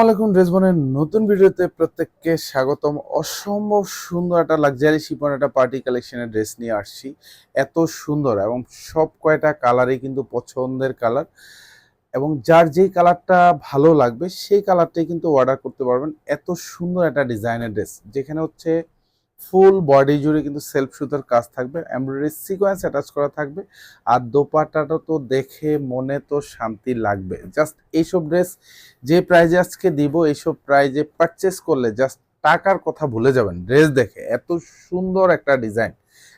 আসসালামাইকুম রেজবনের নতুন ভিডিওতে প্রত্যেককে স্বাগতম। অসম্ভব সুন্দর একটা লাক্সারি শিপন একটা পার্টি কালেকশনের ড্রেস নিয়ে আসছি। এত সুন্দর এবং সব কয়টা কালারই কিন্তু পছন্দের কালার এবং যার যেই কালারটা ভালো লাগবে সেই কালারটাই কিন্তু অর্ডার করতে পারবেন। এত সুন্দর একটা ডিজাইনের ড্রেস যেখানে হচ্ছে ফুল বডি জুড়ে কিন্তু সেলফ সুতার কাজ থাকবে, এমব্রয়ডারি সিকোয়েন্স অ্যাটাচ করা থাকবে, আর দোপাট্টাটা তো দেখে মনে তো শান্তি লাগবে। জাস্ট এইসব ড্রেস যে প্রাইজে আজকে দিব, এইসব প্রাইজে পারচেস করলে জাস্ট টাকার কথা ভুলে যাবেন। ড্রেস দেখে এত সুন্দর একটা ডিজাইন।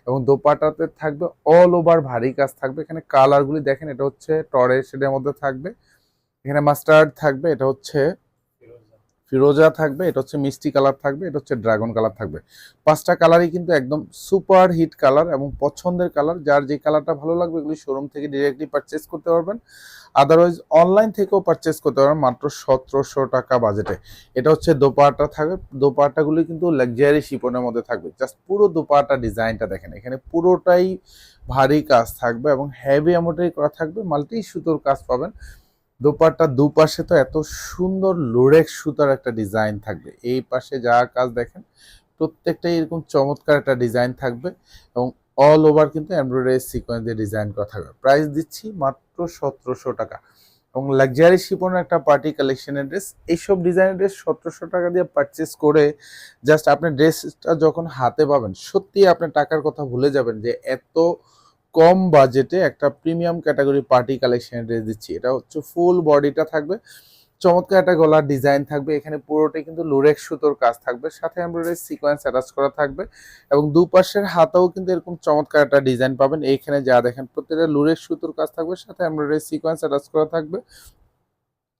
এবং দোপাটাতে থাকবে অল ওভার ভারী কাজ থাকবে। এখানে কালারগুলি দেখেন, এটা হচ্ছে টরে শেডের মধ্যে থাকবে। এখানে মাস্টার্ড থাকবে, এটা হচ্ছে ফিরোজা থাকবে, এটা হচ্ছে মিষ্টি কালার থাকবে, এটা হচ্ছে ড্রাগন কালার থাকবে। পাঁচটা কালারই কিন্তু একদম সুপার হিট কালার এবং পছন্দের কালার, যার যে কালারটা ভালো লাগবে এগুলি শোরুম থেকে ডিরেক্টলি পারচেস করতে পারবেন। আদারওয়াইজ অনলাইন থেকেও পারচেস করতে পারবেন মাত্র সতেরোশো টাকা বাজেটে এটা হচ্ছে দোপাটা থাকবে দোপাটাগুলি কিন্তু লাক্সারি শিপনের মধ্যে থাকবে। জাস্ট পুরো দোপাটা ডিজাইনটা দেখেন, এখানে পুরোটাই ভারী কাজ থাকবে এবং হেভি অ্যামোটারি করা থাকবে মাল্টি সুতোর কাজ পাবেন। দোপাট্টার দুপাশে তো এত সুন্দর লোরেক সুতার একটা ডিজাইন থাকবে। এই পাশে যা কাজ দেখেন, প্রত্যেকটাই এরকম চমৎকার একটা ডিজাইন থাকবে এবং অল ওভার কিন্তু এমব্রয়ডারি সিকোয়েন্স দিয়ে ডিজাইন করা থাকবে। প্রাইস দিচ্ছি মাত্র সতেরোশো টাকা এবং লাক্সারি শিপনের একটা পার্টি কালেকশনের ড্রেস এইসব ডিজাইনের ড্রেস সতেরোশো টাকা দিয়ে পারচেস করে জাস্ট আপনি ড্রেসটা যখন হাতে পাবেন সত্যি আপনি টাকার কথা ভুলে যাবেন যে এত কম বাজেটে একটা premium category party collection dress দিচ্ছি। এটা হচ্ছে ফুল বডিটা থাকবে। চমৎকার একটা গলার ডিজাইন থাকবে। এখানে পুরোটাই কিন্তু লোরেক সুতোর কাজ থাকবে। সাথে এমব্রয়ডারি সিকোয়েন্স অ্যাটাচ করা থাকবে এবং দুপাশের হাতেও কিন্তু এরকম চমৎকার একটা ডিজাইন পাবেন। এইখানে যা দেখেন, প্রত্যেকটা লোরেক সুতোর কাজ থাকবে। সাথে এমব্রয়ডারি সিকোয়েন্স অ্যাটাচ করা থাকবে।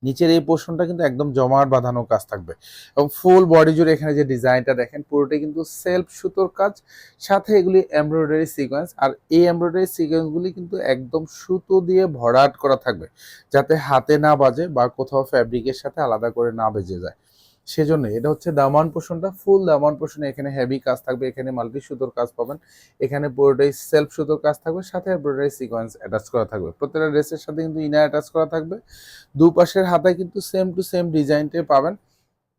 নিচের এই পোর্শনটা কিন্তু একদম জমাট বাঁধানো কাজ থাকবে। এবং ফুল বডি জুড়ে এখানে যে ডিজাইনটা দেখেন, পুরোটাই কিন্তু সেলফ সুতোর কাজ। সাথে এগুলি এমব্রয়ডারি সিকোয়েন্স আর এই এমব্রয়ডারি সিকোয়েন্সগুলি কিন্তু একদম সুতো দিয়ে ভরাট করা থাকবে, যাতে হাতে না বাজে বা কোথাও ফ্যাব্রিকের সাথে আলাদা করে না বেজে যায়। সেজন্য এটা হচ্ছে দামান পোষণটা ফুল দামান পোষণে এখানে হেভি কাজ থাকবে, এখানে মাল্টি সুতোর কাজ পাবেন। এখানে পুরোটাই সেলফ সুতোর কাজ থাকবে, সাথে এমব্রয়ডারি সিকোয়েন্স অ্যাটাচ করা থাকবে। প্রত্যেকটা ড্রেসের সাথে কিন্তু ইনার অ্যাটাচ করা থাকবে। দুপাশের হাতায় কিন্তু সেম টু সেম ডিজাইনটাই পাবেন।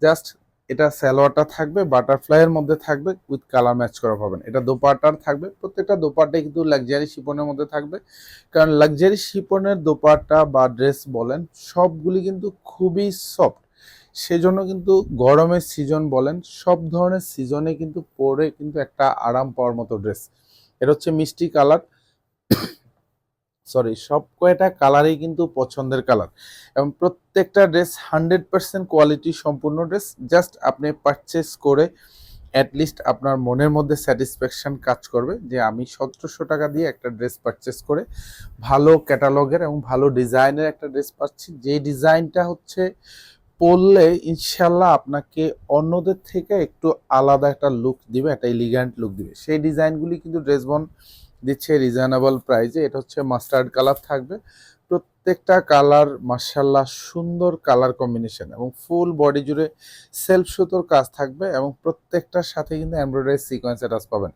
জাস্ট এটা সালোয়ারটা থাকবে বাটারফ্লাইয়ের মধ্যে থাকবে উইথ কালার ম্যাচ করা পাবেন। এটা দোপাটার থাকবে, প্রত্যেকটা দোপাটাই কিন্তু লাক্সারি শিপনের মধ্যে থাকবে। কারণ লাক্সারি শিপনের দোপাট্টা বা ড্রেস বলেন, সবগুলি কিন্তু খুবই সফট সেজন্য কিন্তু গরমের সিজন বলেন, সব ধরনের সিজনে কিন্তু পরে কিন্তু একটা আরাম পাওয়ার মতো ড্রেস এটা হচ্ছে মিষ্টি কালার সরি সব কয়টা কালারই কিন্তু পছন্দের কালার এবং প্রত্যেকটা ড্রেস হান্ড্রেড পার্সেন্ট কোয়ালিটি সম্পূর্ণ ড্রেস জাস্ট আপনি পারচেস করে অ্যাটলিস্ট আপনার মনের মধ্যে স্যাটিসফ্যাকশান কাজ করবে যে আমি সতেরোশো টাকা দিয়ে একটা ড্রেস পারচেস করে ভালো ক্যাটালগের এবং ভালো ডিজাইনের একটা ড্রেস পাচ্ছি। যে ডিজাইনটা হচ্ছে পরলে ইনশাল্লাহ আপনাকে অন্যদের থেকে একটু আলাদা একটা লুক দিবে, একটা এলিগ্যান্ট লুক দিবে। সেই ডিজাইনগুলি কিন্তু ড্রেস বন দিচ্ছে রিজনেবল প্রাইসে এটা হচ্ছে মাস্টার্ড কালার থাকবে। প্রত্যেকটা কালার মার্শাল্লাহ সুন্দর কালার কম্বিনেশন এবং ফুল বডি জুড়ে সেলফ সুতোর কাজ থাকবে এবং প্রত্যেকটার সাথে কিন্তু এমব্রয়ডারি সিকোয়েন্স অ্যাটাচ পাবেন।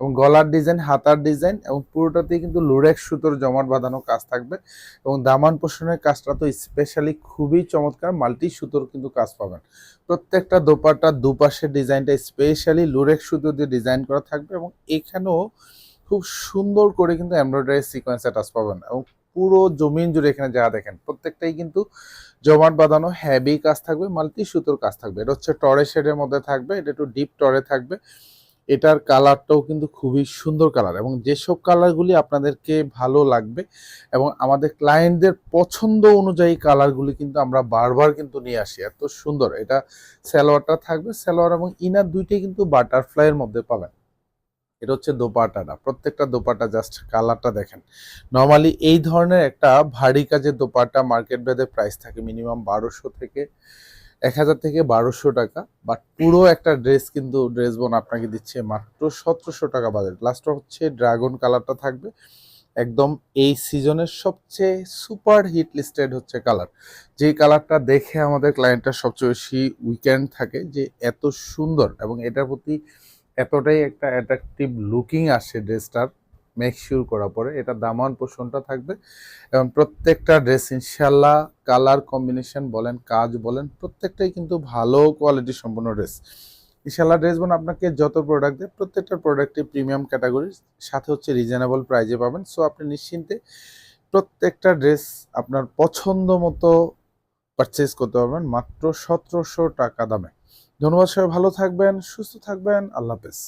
এবং গলার ডিজাইন, হাতার ডিজাইন এবং পুরোটাতেই কিন্তু লোরেক সুতোর জমাট বাঁধানো কাজ থাকবে এবং দামান পোষণের কাজটা তো স্পেশালি খুবই চমৎকার মাল্টি সুতোর কিন্তু কাজ পাবেন। প্রত্যেকটা দোপাটার দুপাশের ডিজাইনটা স্পেশালি লোরেক সুতো দিয়ে ডিজাইন করা থাকবে এবং এখানেও খুব সুন্দর করে কিন্তু এমব্রয়ডারি সিকোয়েন্স অ্যাটাচ পাবেন এবং পুরো জমিন জুড়ে এখানে যা দেখেন, প্রত্যেকটাই কিন্তু জমাট বাঁধানো হ্যাভি কাজ থাকবে, মাল্টি সুতোর কাজ থাকবে। এটা হচ্ছে টরে শেডের মধ্যে থাকবে, এটা একটু ডিপ টরে থাকবে। এটার কালারটাও কিন্তু খুবই সুন্দর কালার এবং যেসব কালারগুলি আপনাদেরকে ভালো লাগবে এবং আমাদের ক্লায়েন্টদের পছন্দ অনুযায়ী কালারগুলি কিন্তু আমরা বারবার কিন্তু নিয়ে আসি, এত সুন্দর। এটা সালোয়ারটা থাকবে, সালোয়ার এবং ইনার দুইটাই কিন্তু বাটারফ্লাইয়ের মধ্যে পাবেন। এটা হচ্ছে দোপাটাটা প্রত্যেকটা দোপাটা জাস্ট কালারটা দেখেন। নর্মালি এই ধরনের একটা ভারী কাজের দোপাটা মার্কেট ভেদে প্রাইস থাকে মিনিমাম বারোশো থেকে এক হাজার থেকে বারোশো টাকা বাট পুরো একটা ড্রেস কিন্তু ড্রেস বোন আপনাকে দিচ্ছে মাত্র সতেরোশো টাকা বাজেট লাস্টটা হচ্ছে ড্রাগন কালারটা থাকবে। একদম এই সিজনের সবচেয়ে সুপার হিট লিস্টেড হচ্ছে কালার যে কালারটা দেখে আমাদের ক্লায়েন্টটা সবচেয়ে বেশি উইকেন্ড থাকে, যে এত সুন্দর এবং এটার প্রতি এতটাই একটা অ্যাট্রাকটিভ লুকিং আসে ড্রেসটার মেক শিওর করার পরে এটা দামান পোষণটা থাকবে এবং প্রত্যেকটা ড্রেস ইনশাল্লাহ কালার কম্বিনেশন বলেন, কাজ বলেন, প্রত্যেকটাই কিন্তু ভালো কোয়ালিটি সম্পন্ন ড্রেস ইনশাল্লাহ ড্রেস বোন আপনাকে যত প্রোডাক্ট দেয়, প্রত্যেকটা প্রোডাক্টে প্রিমিয়াম ক্যাটাগরির সাথে হচ্ছে রিজনেবল প্রাইজে পাবেন। সো আপনি নিশ্চিন্তে প্রত্যেকটা ড্রেস আপনার পছন্দ মতো পারচেস করতে পারবেন মাত্র সতেরোশো টাকা দামে। ধন্যবাদ সবাই, ভালো থাকবেন, সুস্থ থাকবেন, আল্লাহ হাফেজ।